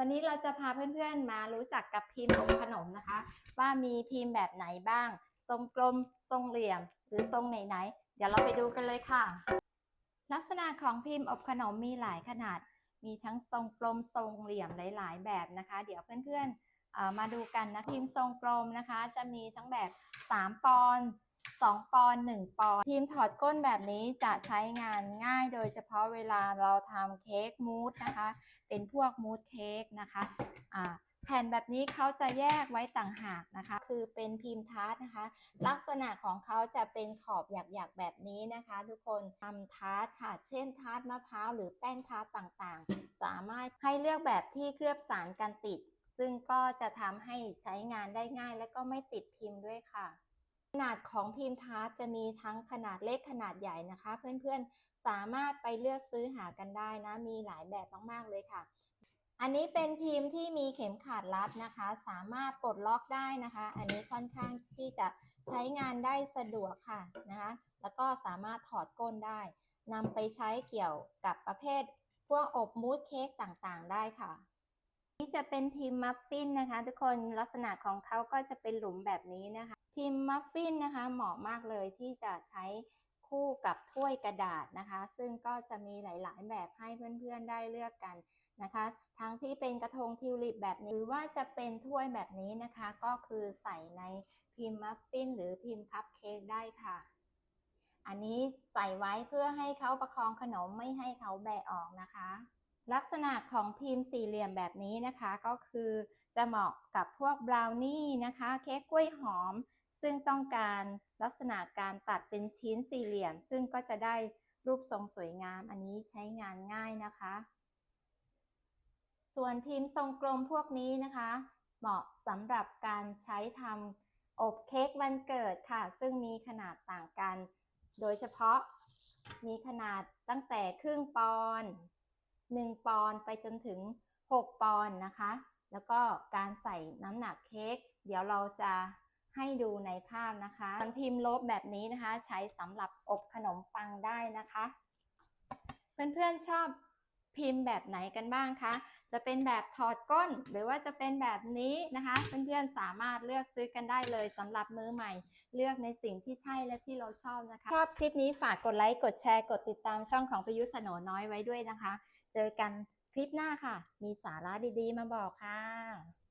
วันนี้เราจะพาเพื่อนๆมารู้จักกับพิมพ์อบขนมนะคะ ว่ามีพิมพ์แบบไหนบ้าง ทรงกลม ทรงเหลี่ยม หรือทรงไหนๆ เดี๋ยวเราไปดูกันเลยค่ะ ลักษณะของพิมพ์อบขนมมีหลายขนาด มีทั้งทรงกลม ทรงเหลี่ยมหลาย ๆ แบบนะคะ เดี๋ยวเพื่อนๆมาดูกันนะพิมพ์ทรงกลมนะคะ จะมีทั้งแบบ 3 ปอนด์ 2 ปอนด์1ปอนด์พิมพ์ถอดก้นแบบนี้จะใช้งานง่าย โดยเฉพาะเวลาเราทำเค้กมูสนะคะ เป็นพวกมูสเค้กนะคะอ่าแผ่นแบบนี้เขาจะแยกไว้ต่างหากนะคะ คือเป็นพิมพ์ทาร์ตนะคะ ลักษณะของเขาจะเป็นขอบหยักๆแบบนี้นะคะ ทุกคนทำทาร์ตค่ะ เช่นทาร์ตมะพร้าวหรือแป้งทาร์ตต่างๆ สามารถให้เลือกแบบที่เคลือบสารกันติด ซึ่งก็จะทำให้ใช้งานได้ง่ายและก็ไม่ติดพิมพ์ด้วยค่ะ ขนาดของพิมพ์ทาร์ตจะมีทั้งขนาดเล็กขนาดใหญ่นะคะ เพื่อนๆสามารถไปเลือกซื้อหากันได้นะ มีหลายแบบมากๆเลยค่ะ อันนี้เป็นพิมพ์ที่มีเข็มขัดรัดนะคะ สามารถปลดล็อกได้นะคะ อันนี้ค่อนข้างที่จะใช้งานได้สะดวกค่ะนะคะ แล้วก็สามารถถอดก้นได้นำไปใช้เกี่ยวกับประเภทพวกอบมูสเค้กต่างๆ ได้ค่ะ จะเป็นพิมพ์มัฟฟินนะคะ ทุกคนลักษณะของเขาก็จะเป็นหลุมแบบนี้นะคะ พิมพ์มัฟฟินนะคะ เหมาะมากเลยที่จะใช้คู่กับถ้วยกระดาษนะคะ ซึ่งก็จะมีหลาย ๆ แบบให้เพื่อน ๆ ได้เลือกกันนะคะ ทั้งที่เป็นกระทงทิวลิปแบบนี้หรือว่าจะเป็นถ้วยแบบนี้นะคะ ก็คือใส่ในพิมพ์มัฟฟิน หรือพิมพ์คัพเค้กได้ค่ะ อันนี้ใส่ไว้เพื่อให้เขาประคองขนมไม่ให้เขาแบะออกนะคะ ลักษณะของพิมพ์สี่เหลี่ยมแบบนี้นะคะก็คือจะเหมาะกับพวกบราวนี่นะคะเค้กกล้วยหอม ซึ่งต้องการลักษณะการตัดเป็นชิ้นสี่เหลี่ยม ซึ่งก็จะได้รูปทรงสวยงาม อันนี้ใช้งานง่ายนะคะ ส่วนพิมพ์ทรงกลมพวกนี้นะคะ เหมาะสำหรับการใช้ทำอบเค้กวันเกิดค่ะ ซึ่งมีขนาดต่างกัน โดยเฉพาะมีขนาดตั้งแต่ครึ่งปอนด์ 1 ปอนด์ไปจนถึง 6 ปอนด์นะคะ แล้วก็การใส่น้ำหนักเค้กเดี๋ยวเราจะให้ดูในภาพนะคะมันพิมพ์ลบแบบนี้นะคะ ใช้สำหรับอบขนมปังได้นะคะ เพื่อนๆชอบพิมพ์แบบไหนกันบ้างคะ จะเป็นแบบถอดก้น หรือว่าจะเป็นแบบนี้นะคะ เพื่อนๆสามารถเลือกซื้อกันได้เลยสำหรับมือใหม่ เลือกในสิ่งที่ใช่และที่เราชอบนะคะ ชอบคลิปนี้ฝากกดไลค์ กดแชร์ กดติดตามช่องของประยุทธ์สนน้อยไว้ด้วยนะคะ เจอกันคลิปหน้าค่ะ มีสาระดีๆ มาบอกค่ะ